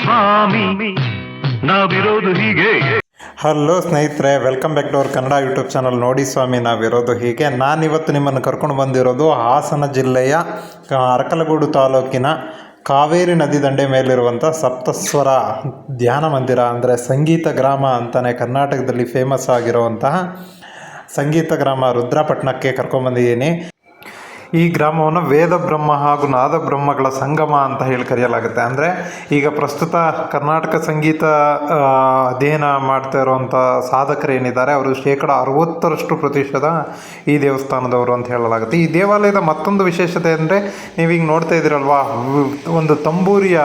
ಸ್ವಾಮಿ, ನಾವಿರೋದು ಹೀಗೆ. ಹಲೋ ಸ್ನೇಹಿತರೆ welcome back to our Kannada YouTube channel ನೋಡಿ ಸ್ವಾಮಿ, ನಾವಿರೋದು ಹೀಗೆ. ನಾನಿವತ್ತು ನಿಮ್ಮನ್ನು ಕರ್ಕೊಂಡು ಬಂದಿರೋದು ಹಾಸನ ಜಿಲ್ಲೆಯ ಅರಕಲಗೂಡು ತಾಲೂಕಿನ ಕಾವೇರಿ ನದಿ ದಂಡೆ ಮೇಲಿರುವಂಥ ಸಪ್ತಸ್ವರ ಧ್ಯಾನ ಮಂದಿರ, ಅಂದರೆ ಸಂಗೀತ ಗ್ರಾಮ ಅಂತಲೇ ಕರ್ನಾಟಕದಲ್ಲಿ ಫೇಮಸ್ ಆಗಿರುವಂತಹ ಸಂಗೀತ ಗ್ರಾಮ ರುದ್ರಪಟ್ಟಣಕ್ಕೆ ಕರ್ಕೊಂಬಂದಿದ್ದೀನಿ ಈ ಗ್ರಾಮವನ್ನು ವೇದ ಬ್ರಹ್ಮ ಹಾಗೂ ನಾದ ಬ್ರಹ್ಮಗಳ ಸಂಗಮ ಅಂತ ಹೇಳಿ ಕರೆಯಲಾಗುತ್ತೆ. ಅಂದರೆ ಈಗ ಪ್ರಸ್ತುತ ಕರ್ನಾಟಕ ಸಂಗೀತ ಅಧ್ಯಯನ ಮಾಡ್ತಾ ಇರುವಂಥ ಸಾಧಕರೇನಿದ್ದಾರೆ ಅವರು ಶೇಕಡ ಅರವತ್ತರಷ್ಟು ಪ್ರತಿಶತ ಈ ದೇವಸ್ಥಾನದವರು ಅಂತ ಹೇಳಲಾಗುತ್ತೆ. ಈ ದೇವಾಲಯದ ಮತ್ತೊಂದು ವಿಶೇಷತೆ ಅಂದರೆ ನೀವೀಗ ನೋಡ್ತಾ ಇದ್ದೀರಲ್ವಾ, ಒಂದು ತಂಬೂರಿಯ,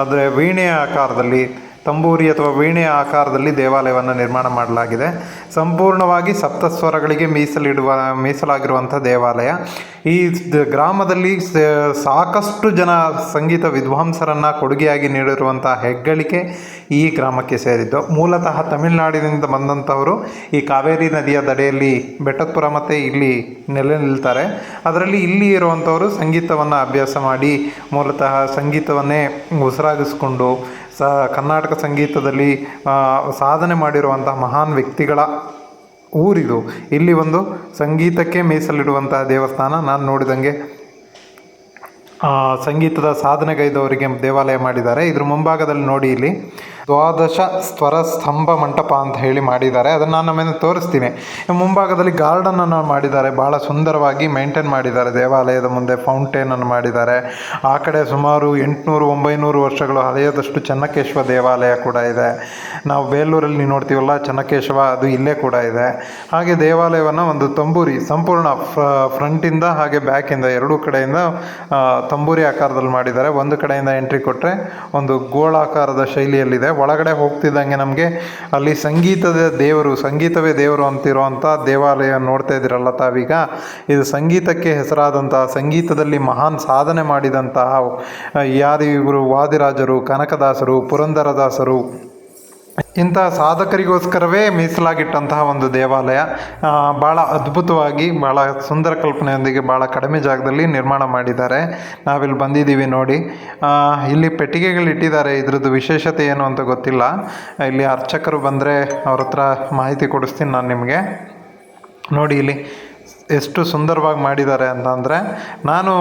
ಅಂದರೆ ವೀಣೆಯ ಆಕಾರದಲ್ಲಿ ತಂಬೂರಿ ಅಥವಾ ವೀಣೆಯ ಆಕಾರದಲ್ಲಿ ದೇವಾಲಯವನ್ನು ನಿರ್ಮಾಣ ಮಾಡಲಾಗಿದೆ. ಸಂಪೂರ್ಣವಾಗಿ ಸಪ್ತಸ್ವರಗಳಿಗೆ ಮೀಸಲಿಡುವ, ಮೀಸಲಾಗಿರುವಂಥ ದೇವಾಲಯ. ಈ ಗ್ರಾಮದಲ್ಲಿ ಸಾಕಷ್ಟು ಜನ ಸಂಗೀತ ವಿದ್ವಾಂಸರನ್ನು ಕೊಡುಗೆಯಾಗಿ ನೀಡಿರುವಂಥ ಹೆಗ್ಗಳಿಕೆ. ಈ ಗ್ರಾಮಕ್ಕೆ ಸೇರಿದ್ದು. ಮೂಲತಃ ತಮಿಳುನಾಡಿನಿಂದ ಬಂದಂಥವರು ಈ ಕಾವೇರಿ ನದಿಯ ದಡೆಯಲ್ಲಿ ಬೆಟ್ಟದಪುರ ಮತ್ತು ಇಲ್ಲಿ ನೆಲೆ ನಿಲ್ತಾರೆ. ಅದರಲ್ಲಿ ಇಲ್ಲಿ ಇರುವಂಥವರು ಸಂಗೀತವನ್ನು ಅಭ್ಯಾಸ ಮಾಡಿ, ಮೂಲತಃ ಸಂಗೀತವನ್ನೇ ಉಸಿರಾಗಿಸ್ಕೊಂಡು, ಸ, ಕರ್ನಾಟಕ ಸಂಗೀತದಲ್ಲಿ ಸಾಧನೆ ಮಾಡಿರುವಂಥ ಮಹಾನ್ ವ್ಯಕ್ತಿಗಳ ಊರಿದು. ಇಲ್ಲಿ ಒಂದು ಸಂಗೀತಕ್ಕೆ ಮೀಸಲಿಡುವಂತಹ ದೇವಸ್ಥಾನ ನಾನು ನೋಡಿದಂಗೆ. ಸಂಗೀತದ ಸಾಧನೆಗೈದವರಿಗೆ ದೇವಾಲಯ ಮಾಡಿದ್ದಾರೆ. ಇದ್ರ ಮುಂಭಾಗದಲ್ಲಿ ನೋಡಿ ಇಲ್ಲಿ. ದ್ವಾದಶ ಸ್ವರ ಸ್ತಂಭ ಮಂಟಪ ಅಂತ ಹೇಳಿ ಮಾಡಿದ್ದಾರೆ. ಅದನ್ನು ನಾನು ಆಮೇಲೆ ತೋರಿಸ್ತೀನಿ. ಮುಂಭಾಗದಲ್ಲಿ ಗಾರ್ಡನನ್ನು ಮಾಡಿದ್ದಾರೆ. ಭಾಳ ಸುಂದರವಾಗಿ ಮೇಂಟೈನ್ ಮಾಡಿದ್ದಾರೆ. ದೇವಾಲಯದ ಮುಂದೆ ಫೌಂಟೇನನ್ನು ಮಾಡಿದ್ದಾರೆ. ಆ ಕಡೆ ಸುಮಾರು ಎಂಟುನೂರು, ಒಂಬೈನೂರು ವರ್ಷಗಳು ಹಳೆಯದಷ್ಟು ಚೆನ್ನಕೇಶವ ದೇವಾಲಯ ಕೂಡ ಇದೆ. ನಾವು ಬೇಲೂರಲ್ಲಿ ನೋಡ್ತೀವಲ್ಲ, ಚೆನ್ನಕೇಶವ ಅದು ಇಲ್ಲೇ ಕೂಡ ಇದೆ. ಹಾಗೆ ದೇವಾಲಯವನ್ನು ಒಂದು ತಂಬೂರಿ, ಸಂಪೂರ್ಣ ಫ್ರಂಟಿಂದ ಹಾಗೆ ಬ್ಯಾಕಿಂದ ಎರಡೂ ಕಡೆಯಿಂದ ತಂಬೂರಿ ಆಕಾರದಲ್ಲಿ ಮಾಡಿದ್ದಾರೆ. ಒಂದು ಕಡೆಯಿಂದ ಎಂಟ್ರಿ ಕೊಟ್ಟರೆ ಒಂದು ಗೋಳಾಕಾರದ ಶೈಲಿಯಲ್ಲಿದೆ. ಒಳಗಡೆ ಹೋಗ್ತಿದ್ದಂಗೆ ನಮಗೆ ಅಲ್ಲಿ ಸಂಗೀತದ ದೇವರು, ಸಂಗೀತವೇ ದೇವರು ಅಂತಿರುವಂಥ ದೇವಾಲಯ ನೋಡ್ತಾ ಇದ್ದೀರಲ್ಲ ತಾವೀಗ. ಇದು ಸಂಗೀತಕ್ಕೆ ಹೆಸರಾದಂತಹ, ಸಂಗೀತದಲ್ಲಿ ಮಹಾನ್ ಸಾಧನೆ ಮಾಡಿದಂತಹ, ಯಾರು ಇವರು ವಾದಿರಾಜರು, ಕನಕದಾಸರು, ಪುರಂದರದಾಸರು ಇಂತಹ ಸಾಧಕರಿಗೋಸ್ಕರವೇ ಮೀಸಲಾಗಿಟ್ಟಂತಹ ಒಂದು ದೇವಾಲಯ. ಭಾಳ ಅದ್ಭುತವಾಗಿ ಭಾಳ ಸುಂದರ ಕಲ್ಪನೆಯೊಂದಿಗೆ ಭಾಳ ಕಡಿಮೆ ಜಾಗದಲ್ಲಿ ನಿರ್ಮಾಣ ಮಾಡಿದ್ದಾರೆ. ನಾವಿಲ್ಲಿ ಬಂದಿದ್ದೀವಿ ನೋಡಿ. ಇಲ್ಲಿ ಪೆಟ್ಟಿಗೆಗಳು ಇಟ್ಟಿದ್ದಾರೆ ಇದ್ರದ್ದು ವಿಶೇಷತೆ ಏನು ಅಂತ ಗೊತ್ತಿಲ್ಲ. ಇಲ್ಲಿ ಅರ್ಚಕರು ಬಂದರೆ ಅವ್ರ ಹತ್ರ ಮಾಹಿತಿ ಕೊಡಿಸ್ತೀನಿ ನಾನು ನಿಮಗೆ. ನೋಡಿ ಇಲ್ಲಿ ಎಷ್ಟು ಸುಂದರವಾಗಿ ಮಾಡಿದ್ದಾರೆ ಅಂತ ಅಂದರೆ ನಾನು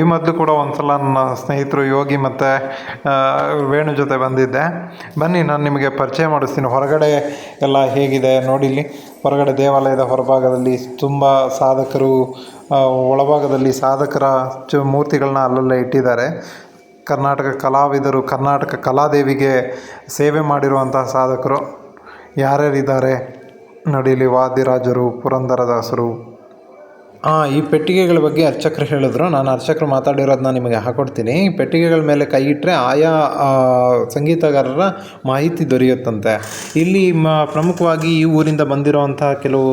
ಈ ಮೊದಲು ಕೂಡ ಒಂದು ಸಲ ನನ್ನ ಸ್ನೇಹಿತರು ಯೋಗಿ ಮತ್ತು ವೇಣು ಜೊತೆ ಬಂದಿದ್ದೆ. ಬನ್ನಿ, ನಾನು ನಿಮಗೆ ಪರಿಚಯ ಮಾಡಿಸ್ತೀನಿ. ಹೊರಗಡೆ ಎಲ್ಲ ಹೇಗಿದೆ ನೋಡಿ ಇಲ್ಲಿ. ಹೊರಗಡೆ ದೇವಾಲಯದ ಹೊರಭಾಗದಲ್ಲಿ ತುಂಬ ಸಾಧಕರು ಒಳಭಾಗದಲ್ಲಿ ಸಾಧಕರ ಚು, ಮೂರ್ತಿಗಳನ್ನ ಅಲ್ಲಲ್ಲೇ ಇಟ್ಟಿದ್ದಾರೆ. ಕರ್ನಾಟಕ ಕಲಾವಿದರು, ಕರ್ನಾಟಕ ಕಲಾದೇವಿಗೆ ಸೇವೆ ಮಾಡಿರುವಂತಹ ಸಾಧಕರು ಯಾರ್ಯಾರಿದ್ದಾರೆ? ನಡೀಲಿ ವಾದಿರಾಜರು, ಪುರಂದರದಾಸರು ಈ ಪೆಟ್ಟಿಗೆಗಳ ಬಗ್ಗೆ ಅರ್ಚಕರು ಹೇಳಿದ್ರು. ನಾನು ಅರ್ಚಕರು ಮಾತಾಡಿರೋದನ್ನ ನಿಮಗೆ ಹಾಕೊಡ್ತೀನಿ. ಈ ಪೆಟ್ಟಿಗೆಗಳ ಮೇಲೆ ಕೈ ಇಟ್ಟರೆ ಆಯಾ ಸಂಗೀತಗಾರರ ಮಾಹಿತಿ ದೊರೆಯುತ್ತಂತೆ. ಇಲ್ಲಿ ಮ, ಪ್ರಮುಖವಾಗಿ ಈ ಊರಿಂದ ಬಂದಿರುವಂಥ ಕೆಲವು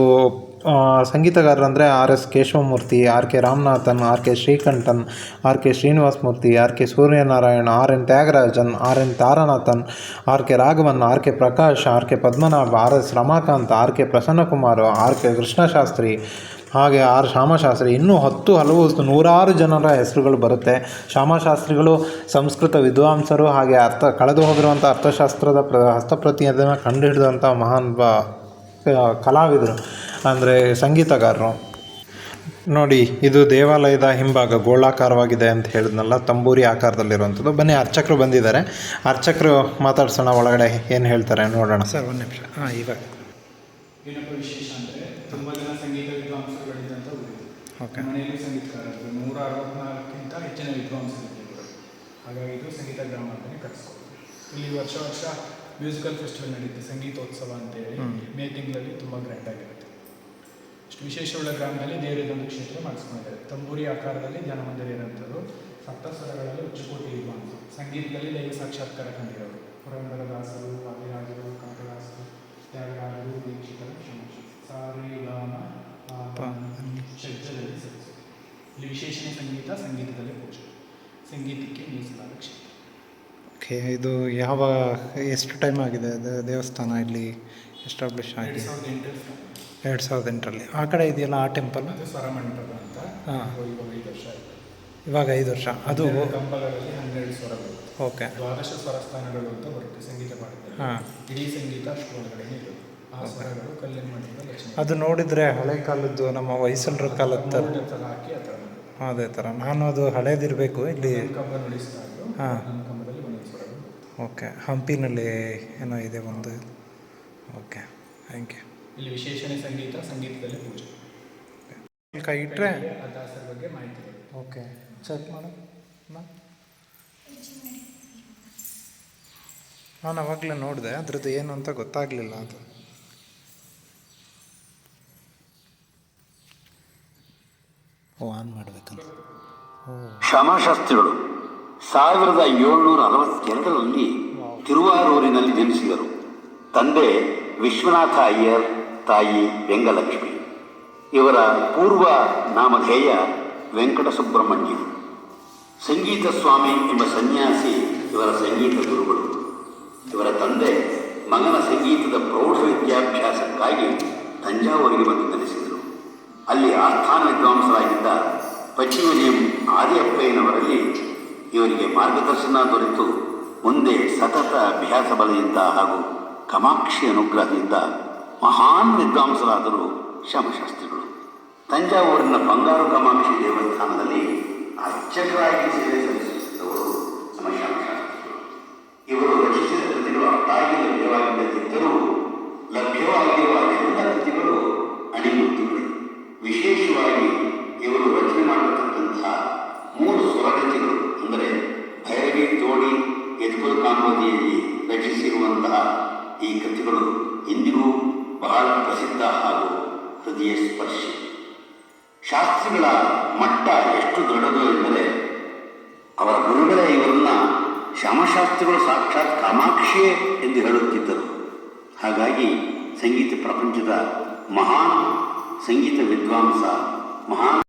ಸಂಗೀತಗಾರರಂದರೆ R S Keshavamurthy, R K Ramanathan, R K Srikantan, R K Murthy R K Suryanarayana, R N Thyagarajan, R N Taranathan, R K Raghavan, R K Prakash, R K Padmanabha, R S Ramakanth, R K Prasannakumar, R K Krishnashastri ಹಾಗೆ R Shyamashastri ಇನ್ನೂ ಹತ್ತು ಹಲವು ನೂರಾರು ಜನರ ಹೆಸರುಗಳು ಬರುತ್ತೆ. ಶ್ಯಾಮಶಾಸ್ತ್ರಿಗಳು ಸಂಸ್ಕೃತ ವಿದ್ವಾಂಸರು ಹಾಗೆ ಅರ್ಥ ಕಳೆದು ಹೋಗಿರುವಂಥ ಅರ್ಥಶಾಸ್ತ್ರದ ಪ್ರ ಹಸ್ತಪ್ರತಿಯನ್ನು ಕಂಡುಹಿಡಿದಂಥ ಮಹಾನ್ ಬ ಕಲಾವಿದರು ಅಂದರೆ ಸಂಗೀತಗಾರರು. ನೋಡಿ ಇದು ದೇವಾಲಯದ ಹಿಂಭಾಗ ಗೋಳಾಕಾರವಾಗಿದೆ ಅಂತ ಹೇಳಿದ್ನಲ್ಲ ತಂಬೂರಿ ಆಕಾರದಲ್ಲಿರುವಂಥದ್ದು. ಬನ್ನಿ ಅರ್ಚಕರು ಬಂದಿದ್ದಾರೆ. ಅರ್ಚಕರು ಮಾತಾಡ್ಸೋಣ ಒಳಗಡೆ ಏನು ಹೇಳ್ತಾರೆ ನೋಡೋಣ. ಸರ್ ಒಂದು ನಿಮಿಷ. ಹಾಂ ಇವಾಗ ಏನಪ್ಪ ವಿಶೇಷ ಅಂದರೆ ತುಂಬ ಜನ ಸಂಗೀತ ವಿದ್ವಾಂಸರುಗಳಿದ್ದಂಥ ಊರು ಓಕೆ ಮನೆಯಲ್ಲಿ ಸಂಗೀತಕಾರರು ನೂರ ಅರವತ್ನಾಲ್ಕಿಂತ ಹೆಚ್ಚಿನ ವಿದ್ವಾಂಸರಿದ್ದರು ಹಾಗಾಗಿ ಇದು ಸಂಗೀತ ಗ್ರಾಮ ಅಂತಲೇ ಕರೆಸ್ಬೋದು. ಇಲ್ಲಿ ವರ್ಷ ವರ್ಷ ಮ್ಯೂಸಿಕಲ್ ಫೆಸ್ಟಿವಲ್ ನಡೆಯುತ್ತೆ ಸಂಗೀತೋತ್ಸವ ಅಂತೇಳಿ. ಮೇ ತಿಂಗಳಲ್ಲಿ ತುಂಬ ಗ್ರ್ಯಾಂಡ್ ಆಗಿರುತ್ತೆ. ಇಷ್ಟು ವಿಶೇಷವುಳ್ಳ ಗ್ರಾಮದಲ್ಲಿ ದೇವರಿದೊಂದು ಕ್ಷೇತ್ರ ಮಾಡಿಸ್ಕೊಂಡಿದ್ದಾರೆ. ತಂಬೂರಿ ಆಕಾರದಲ್ಲಿ ಧ್ಯಾನ ಮಂದಿರ ಇರುವಂಥದ್ದು ಸಪ್ತಸ್ವರಗಳಲ್ಲಿ ಉಚ್ಚಕೋಟಿ ವಿದ್ವಾಂಸ ಸಂಗೀತದಲ್ಲಿ ದೈವ ಸಾಕ್ಷಾತ್ಕಾರ ಕಂಡಿರೋರು. ಪುರಂದರದಾಸರು ವಾದಿರಾಜರು ಕನಕದಾಸರು ತ್ಯಾಗರಾಜರು ದೀಕ್ಷಿತರು ವಿಶೇಷಣ ಸಂಗೀತ ಸಂಗೀತದಲ್ಲಿ ಪೂಜೆ. ಸಂಗೀತಕ್ಕೆ ಮೀಸಲಾದ ಕ್ಷೇತ್ರ. ಓಕೆ ಇದು ಯಾವ ಎಷ್ಟು ಟೈಮ್ ಆಗಿದೆ? ಅದು ದೇವಸ್ಥಾನ ಇಲ್ಲಿ ಎಸ್ಟಾಬ್ಲಿಷ್ ಆಗಿದೆ ಸಾವಿರದ ಎಂಟರಲ್ಲಿ ಎರಡು ಸಾವಿರದ ಎಂಟರಲ್ಲಿ. ಆ ಕಡೆ ಇದೆಯಲ್ಲ ಆ ಟೆಂಪಲ್ ಅದು ಸ್ವರಮಂಟಪ ಅಂತ. ಹಾಂ. ಇವಾಗ ಐದು ವರ್ಷ ಇವಾಗ ಐದು ವರ್ಷ. ಅದು ಕಂಬಗಳಲ್ಲಿ ಹನ್ನೆರಡು ಸ್ವರ ಓಕೆ. ದ್ವಾದಶ ಸ್ವರಸ್ಥಾನಗಳು ಅಂತ ಬರುತ್ತೆ ಸಂಗೀತ ಮಾಡಿದ್ದಾರೆ ಹಾಂ. ಇಡೀ ಸಂಗೀತ ಅಷ್ಟು ಒಳಗಡೆ ಇರೋದು ಆ ಸ್ವರಗಳು ಕಲ್ಲಿನ ಮಠದ ಲಕ್ಷ್ಮಿ ಅದು ನೋಡಿದರೆ ಹಳೆ ಕಾಲದ್ದು ನಮ್ಮ ಹೊಯ್ಸಲರ ಕಾಲದ ಥರ ಹಾಕಿ ಆ ಥರ ಮಾಡೋದು. ಅದೇ ಥರ ನಾನು ಅದು ಹಳೇದಿರಬೇಕು. ಇಲ್ಲಿ ಹಾಂ. ಓಕೆ. ಹಂಪಿನಲ್ಲಿ ಏನೋ ಇದೆ ಒಂದು. ಓಕೆ. Thank you. ಇಲ್ಲಿ ವಿಶೇಷಣೆ ಸಂಗೀತ ಸಂಗೀತದಲ್ಲಿ ಪೂಜೆ. ಕೈ ಇಟ್ಟರೆ ಬಗ್ಗೆ ಮಾಹಿತಿ ಓಕೆ. ಚೆಕ್ ಮಾಡು. ನಾನು ಅವಾಗಲೇ ನೋಡಿದೆ. ಅದ್ರದ್ದು ಏನು ಅಂತ ಗೊತ್ತಾಗಲಿಲ್ಲ ಅದು. ಆನ್ ಮಾಡಬೇಕಂತ. ಓ. ಶ್ಯಾಮಶಾಸ್ತ್ರಿಗಳು ಸಾವಿರದ ಏಳ್ನೂರ ಅರವತ್ತೆರಡರಲ್ಲಿ ತಿರುವಾರೂರಿನಲ್ಲಿ ಜನಿಸಿದರು. ತಂದೆ ವಿಶ್ವನಾಥ ಅಯ್ಯರ್ ತಾಯಿ ವೆಂಗಲಕ್ಷ್ಮಿ ಇವರ ಪೂರ್ವ ನಾಮಧೇಯ ವೆಂಕಟ ಸುಬ್ರಹ್ಮಣ್ಯ ಸಂಗೀತ ಸ್ವಾಮಿ ಎಂಬ ಸನ್ಯಾಸಿ ಇವರ ಸಂಗೀತ ಗುರುಗಳು. ಇವರ ತಂದೆ ಮಗನ ಸಂಗೀತದ ಪ್ರೌಢ ವಿದ್ಯಾಭ್ಯಾಸಕ್ಕಾಗಿ ತಂಜಾವೂರಿಗೆ ಬಂದು ನೆಲೆಸಿದರು. ಅಲ್ಲಿ ಆಸ್ಥಾನ ವಿದ್ವಾಂಸರಾಗಿದ್ದ ಪಚಿಮಲಿಯಂ ಆರ್ಯಪ್ಪಯ್ಯನವರಲ್ಲಿ ಇವರಿಗೆ ಮಾರ್ಗದರ್ಶನ ದೊರೆತು. ಮುಂದೆ ಸತತ ಅಭ್ಯಾಸ ಬಲದಿಂದ ಹಾಗೂ ಕಮಾಕ್ಷಿ ಅನುಗ್ರಹದಿಂದ ಮಹಾನ್ ವಿದ್ವಾಂಸರಾದರು ಶಮಶಾಸ್ತ್ರಿಗಳು ತಂಜಾವೂರಿನ ಬಂಗಾರು ಕಮಾಕ್ಷಿ ದೇವಸ್ಥಾನದಲ್ಲಿ ಅರ್ಚಕರಾಗಿ ಸೇವೆ ಸಲ್ಲಿಸುತ್ತಿದ್ದವರು ಇವರು ರಚಿಸಿದ ಕೃತಿಗಳು ಅಷ್ಟಾಗಿ ಲಭ್ಯವಾಗಿಲ್ಲದಿದ್ದರೂ ಲಭ್ಯವಾಗಿರುವ ಎಲ್ಲ ಕೃತಿಗಳು ಅಣಿಮುತ್ತುಗಳು ವಿಶೇಷವಾಗಿ ಇವರು ರಚನೆ ಮಾಡಿರತಕ್ಕಂತಹ ಮೂರು ಸ್ವರಗತಿಗಳು, ಅಂದರೆ ಭೈರವಿ ತೋಡಿ ಎದುರು ಕಾಂಬೋದಿಯಲ್ಲಿ ರಚಿಸಿರುವಂತಹ ಈ ಕೃತಿಗಳು ಇಂದಿಗೂ ಬಹಳ ಪ್ರಸಿದ್ಧ ಹಾಗೂ ಹೃದಯ ಸ್ಪರ್ಶಿ. ಶಾಸ್ತ್ರಿಗಳ ಮಟ್ಟ ಎಷ್ಟು ದೊಡ್ಡದು ಎಂದರೆ, ಅವರ ಗುರುಗಳೇ ಇವರನ್ನ ಶ್ಯಾಮಶಾಸ್ತ್ರಿಗಳು ಸಾಕ್ಷಾತ್ ಕಾಮಾಕ್ಷಿಯೇ ಎಂದು ಹೇಳುತ್ತಿದ್ದರು. ಹಾಗಾಗಿ ಸಂಗೀತ ಪ್ರಪಂಚದ ಮಹಾನ್ ಸಂಗೀತ ವಿದ್ವಾಂಸ ಮಹಾನ್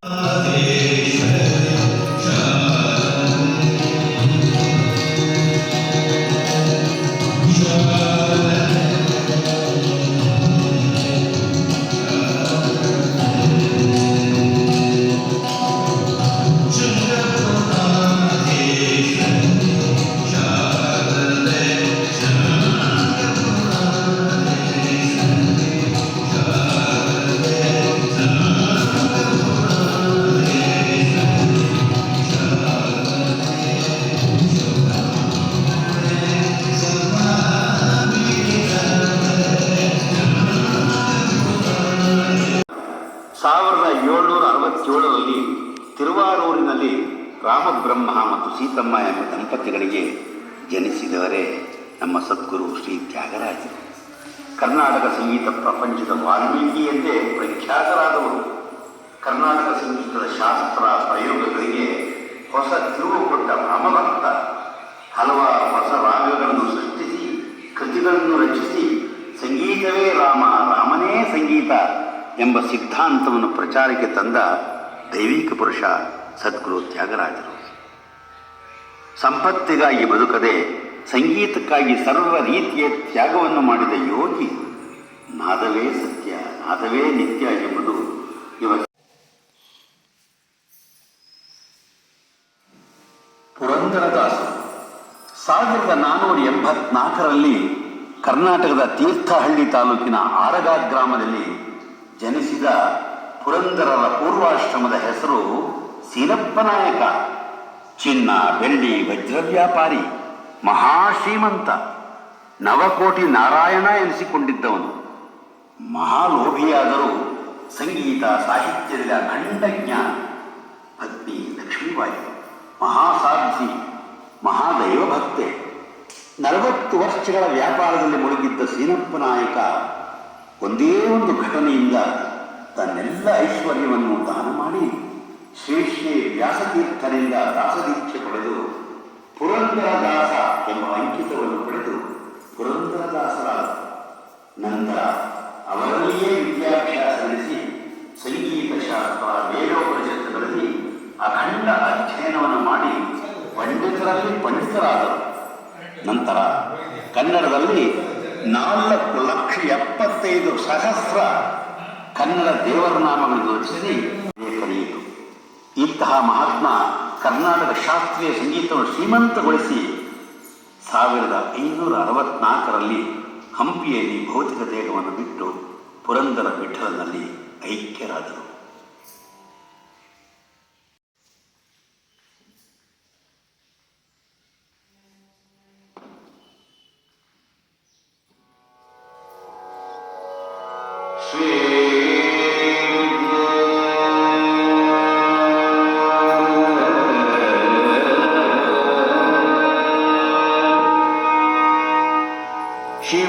ತಿರುವಾರೂರಿನಲ್ಲಿ ರಾಮಬ್ರಹ್ಮ ಮತ್ತು ಸೀತಮ್ಮ ಎಂಬ ದಂಪತಿಗಳಿಗೆ ಜನಿಸಿದವರೇ ನಮ್ಮ ಸದ್ಗುರು ಶ್ರೀ ತ್ಯಾಗರಾಜರು. ಕರ್ನಾಟಕ ಸಂಗೀತ ಪ್ರಪಂಚದ ವಾಲ್ಮೀಕಿ ಎಂದೇ ಪ್ರಖ್ಯಾತರಾದವರು. ಕರ್ನಾಟಕ ಸಂಗೀತದ ಶಾಸ್ತ್ರ ಪ್ರಯೋಗಗಳಿಗೆ ಹೊಸ ತಿರುವು ಕೊಟ್ಟ ರಾಮಭಕ್ತ. ಹಲವಾರು ಹೊಸ ರಾಗಗಳನ್ನು ಸೃಷ್ಟಿಸಿ, ಕೃತಿಗಳನ್ನು ರಚಿಸಿ, ಸಂಗೀತವೇ ರಾಮ, ರಾಮನೇ ಸಂಗೀತ ಎಂಬ ಸಿದ್ಧಾಂತವನ್ನು ಪ್ರಚಾರಕ್ಕೆ ತಂದ ದೈವಿಕ ಪುರುಷ ಸದ್ಗುರು ತ್ಯಾಗರಾಜರು. ಸಂಪತ್ತಿಗಾಗಿ ಬದುಕದೆ ಸಂಗೀತಕ್ಕಾಗಿ ಸರ್ವ ರೀತಿಯ ತ್ಯಾಗವನ್ನು ಮಾಡಿದ ಯೋಗಿ ನಾದವೇ ಸತ್ಯ, ನಾದವೇ ನಿತ್ಯ ಎಂಬುದು ಇವ ಪುರಂದರದಾಸ ಸಾವಿರದ ನಾನ್ನೂರ ಎಂಬತ್ನಾಲ್ಕರಲ್ಲಿ ಕರ್ನಾಟಕದ ತೀರ್ಥಹಳ್ಳಿ ತಾಲೂಕಿನ ಆರಗ ಗ್ರಾಮದಲ್ಲಿ ಜನಿಸಿದ ಪುರಂದರರ ಪೂರ್ವಾಶ್ರಮದ ಹೆಸರು ಸೀನಪ್ಪ ನಾಯಕ. ಚಿನ್ನ, ಬೆಳ್ಳಿ, ವಜ್ರ ವ್ಯಾಪಾರಿ, ಮಹಾಶ್ರೀಮಂತ. ನವಕೋಟಿ ನಾರಾಯಣ ಎನಿಸಿಕೊಂಡಿದ್ದವನು. ಮಹಾಲೋಭಿಯಾದರೂ ಸಂಗೀತ, ಸಾಹಿತ್ಯದ ಅಖಂಡ ಜ್ಞಾನ. ಪತ್ನಿ ಲಕ್ಷ್ಮೀಬಾಯಿ ಮಹಾಸಾಧಿ ಮಹಾದೈವ ಭಕ್ತೆ ನಲವತ್ತು ವರ್ಷಗಳ ವ್ಯಾಪಾರದಲ್ಲಿ ಮುಳುಗಿದ್ದ ಸೀನಪ್ಪ ನಾಯಕ ಒಂದೇ ಒಂದು ಘಟನೆಯಿಂದ ತನ್ನೆಲ್ಲ ಐಶ್ವರ್ಯವನ್ನು ದಾನ ಮಾಡಿ ಶ್ರೀ ಶ್ರೀ ದಾಸದೀಕ್ಷೆ ಪಡೆದು ಪುರಂದರದಾಸ ಎಂಬ ಅಂಕಿತವನ್ನು ಪಡೆದು ಪುರಂದರದಾಸರಾದ ನಂತರ ಅವರಲ್ಲಿಯೇ ವಿದ್ಯಾಭ್ಯಾಸ ನಡೆಸಿ ಸಂಗೀತ ಶಾಸ್ತ್ರ, ವೇದೋಪನಿಷತ್ತುಗಳಲ್ಲಿ ಅಖಂಡ ಅಧ್ಯಯನವನ್ನು ಮಾಡಿ ಪಂಡಿತರಲ್ಲಿ ಪಂಡಿತರಾದರು. ನಂತರ ಕನ್ನಡದಲ್ಲಿ ನಾಲ್ಕು ಲಕ್ಷ ಎಪ್ಪತ್ತೈದು ಸಹಸ್ರ ಕನ್ನಡ ದೇವರ ನಾಮವನ್ನು ರಚಿಸಿ ಇಂತಹ ಮಹಾತ್ಮ ಕರ್ನಾಟಕ ಶಾಸ್ತ್ರೀಯ ಸಂಗೀತವನ್ನು ಶ್ರೀಮಂತಗೊಳಿಸಿ ಸಾವಿರದ ಐನೂರ ಅರವತ್ನಾಲ್ಕರಲ್ಲಿ ಹಂಪಿಯಲ್ಲಿ ಭೌತಿಕ ದೇಹವನ್ನು ಬಿಟ್ಟು ಪುರಂದರ ವಿಠಲನಲ್ಲಿ ಐಕ್ಯರಾದರು.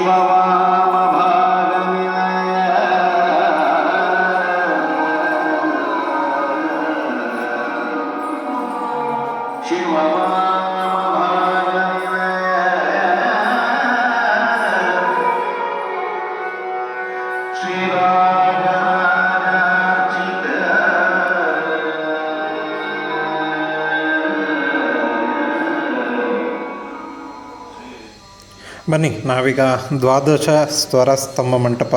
Jeová. ಬನ್ನಿ, ನಾವೀಗ ದ್ವಾದಶ ಸ್ವರ ಸ್ತಂಭ ಮಂಟಪ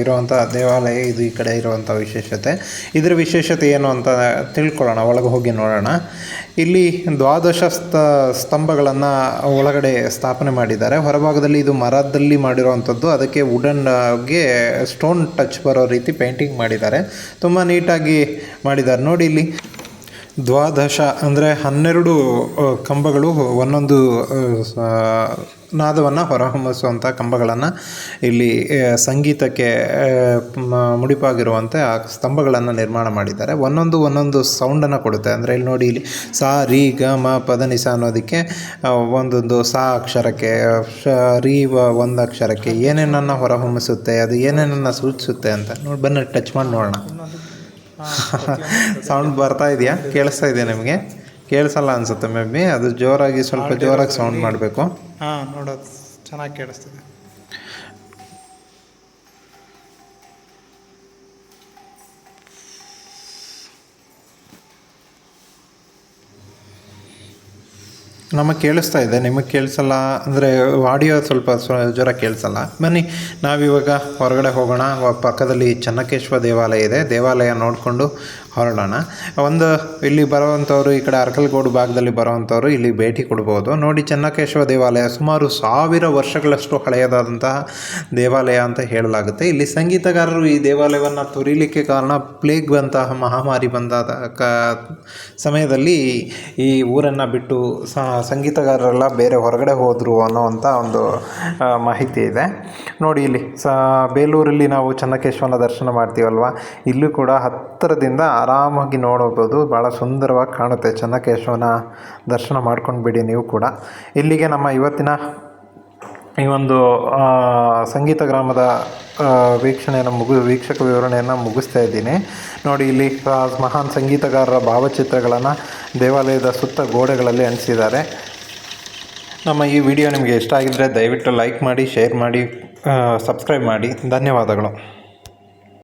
ಇರುವಂಥ ದೇವಾಲಯ ಇದು ಈ ಕಡೆ ಇರುವಂಥ ವಿಶೇಷತೆ. ಇದರ ವಿಶೇಷತೆ ಏನು ಅಂತ ತಿಳ್ಕೊಳ್ಳೋಣ, ಒಳಗೆ ಹೋಗಿ ನೋಡೋಣ. ಇಲ್ಲಿ ದ್ವಾದಶ ಸ್ತ, ಸ್ತಂಭಗಳನ್ನು ಒಳಗಡೆ ಸ್ಥಾಪನೆ ಮಾಡಿದ್ದಾರೆ. ಹೊರಭಾಗದಲ್ಲಿ ಇದು ಮರದಲ್ಲಿ ಮಾಡಿರುವಂಥದ್ದು ಅದಕ್ಕೆ ವುಡನ್ಗೆ ಸ್ಟೋನ್ ಟಚ್ ಬರೋ ರೀತಿ ಪೇಂಟಿಂಗ್ ಮಾಡಿದ್ದಾರೆ. ತುಂಬ ನೀಟಾಗಿ ಮಾಡಿದ್ದಾರೆ. ನೋಡಿ ಇಲ್ಲಿ ದ್ವಾದಶ ಅಂದರೆ ಹನ್ನೆರಡು ಕಂಬಗಳು, ಒಂದೊಂದು ನಾದವನ್ನು ಹೊರಹೊಮ್ಮಿಸುವಂಥ ಕಂಬಗಳನ್ನು ಇಲ್ಲಿ ಸಂಗೀತಕ್ಕೆ ಮುಡಿಪಾಗಿರುವಂತೆ ಆ ಸ್ತಂಭಗಳನ್ನು ನಿರ್ಮಾಣ ಮಾಡಿದ್ದಾರೆ. ಒಂದೊಂದು ಒಂದೊಂದು ಸೌಂಡನ್ನು ಕೊಡುತ್ತೆ. ಅಂದರೆ ಇಲ್ಲಿ ನೋಡಿ, ಇಲ್ಲಿ ಸಾ, ರಿ, ಗ, ಮ ಪದ ನಿಸ ಅನ್ನೋದಕ್ಕೆ ಒಂದೊಂದು ಸಾ ಅಕ್ಷರಕ್ಕೆ ಶ ರೀ ಒಂದು ಅಕ್ಷರಕ್ಕೆ ಏನೇನನ್ನು ಹೊರಹೊಮ್ಮಿಸುತ್ತೆ, ಅದು ಏನೇನನ್ನು ಸೂಚಿಸುತ್ತೆ ಅಂತ. ನೋಡಿ, ಬನ್ನಿ ಟಚ್ ಮಾಡಿ ನೋಡೋಣ. ಸೌಂಡ್ ಬರ್ತಾ ಇದೆಯಾ? ಕೇಳಿಸ್ತಾ ಇದೆಯಾ ನಿಮಗೆ? ಕೇಳಿಸಲ್ಲ ಅನ್ಸುತ್ತೆ ಮೇ ಬಿ. ಅದು ಜೋರಾಗಿ ಸ್ವಲ್ಪ ಜೋರಾಗಿ ಸೌಂಡ್ ಮಾಡಬೇಕು. ಹಾಂ ನೋಡೋದು. ಚೆನ್ನಾಗಿ ಕೇಳಿಸ್ತದೆ. ನಮಗೆ ಕೇಳಿಸ್ತಾ ಇದೆ. ನಿಮಗೆ ಕೇಳಿಸಲ್ಲ ಅಂದರೆ ಆಡಿಯೋ ಸ್ವಲ್ಪ ಜ್ವರ ಕೇಳಿಸಲ್ಲ. ಬನ್ನಿ, ನಾವಿವಾಗ ಹೊರಗಡೆ ಹೋಗೋಣ. ಪಕ್ಕದಲ್ಲಿ ಚೆನ್ನಕೇಶ್ವರ ದೇವಾಲಯ ಇದೆ. ದೇವಾಲಯ ನೋಡಿಕೊಂಡು ಹೊರಡೋಣ. ಒಂದು ಇಲ್ಲಿ ಬರುವಂಥವ್ರು ಈ ಕಡೆ ಅರ್ಕಲ್ಗೋಡು ಭಾಗದಲ್ಲಿ ಬರುವಂಥವ್ರು ಇಲ್ಲಿ ಭೇಟಿ ಕೊಡ್ಬೋದು. ನೋಡಿ ಚೆನ್ನಕೇಶವ ದೇವಾಲಯ ಸುಮಾರು ಸಾವಿರ ವರ್ಷಗಳಷ್ಟು ಹಳೆಯದಾದಂತಹ ದೇವಾಲಯ ಅಂತ ಹೇಳಲಾಗುತ್ತೆ. ಇಲ್ಲಿ ಸಂಗೀತಗಾರರು ಈ ದೇವಾಲಯವನ್ನು ತುರಿಲಿಕ್ಕೆ ಕಾರಣ ಪ್ಲೇಗ್ ಬಂತಹ ಮಹಾಮಾರಿ ಬಂದಾದ ಕ ಸಮಯದಲ್ಲಿ ಈ ಊರನ್ನು ಬಿಟ್ಟು ಸಂಗೀತಗಾರರೆಲ್ಲ ಬೇರೆ ಹೊರಗಡೆ ಹೋದರು ಅನ್ನೋವಂಥ ಒಂದು ಮಾಹಿತಿ ಇದೆ. ನೋಡಿ ಇಲ್ಲಿ ಸ, ಬೇಲೂರಲ್ಲಿ ನಾವು ಚೆನ್ನಕೇಶ್ವರನ ದರ್ಶನ ಮಾಡ್ತೀವಲ್ವ? ಇಲ್ಲೂ ಕೂಡ ಹತ್ತಿರದಿಂದ ಆರಾಮಾಗಿ ನೋಡಬಹುದು ಭಾಳ ಸುಂದರವಾಗಿ ಕಾಣುತ್ತೆ. ಚೆನ್ನಕೇಶವನ ದರ್ಶನ ಮಾಡ್ಕೊಂಡು ಬಿಡಿ ನೀವು ಕೂಡ. ಇಲ್ಲಿಗೆ ನಮ್ಮ ಇವತ್ತಿನ ಈ ಒಂದು ಸಂಗೀತ ಗ್ರಾಮದ ವೀಕ್ಷಣೆಯನ್ನು ಮುಗಿ, ವೀಕ್ಷಕ ವಿವರಣೆಯನ್ನು ಮುಗಿಸ್ತಾ ಇದ್ದೀನಿ. ನೋಡಿ, ಇಲ್ಲಿ ಮಹಾನ್ ಸಂಗೀತಗಾರರ ಭಾವಚಿತ್ರಗಳನ್ನು ದೇವಾಲಯದ ಸುತ್ತ ಗೋಡೆಗಳಲ್ಲಿ ಅಂಟಿಸಿದ್ದಾರೆ. ನಮ್ಮ ಈ ವಿಡಿಯೋ ನಿಮಗೆ ಇಷ್ಟ ಆಗಿದ್ದರೆ ದಯವಿಟ್ಟು ಲೈಕ್ ಮಾಡಿ, ಶೇರ್ ಮಾಡಿ ಸಬ್ಸ್ಕ್ರೈಬ್ ಮಾಡಿ. ಧನ್ಯವಾದಗಳು.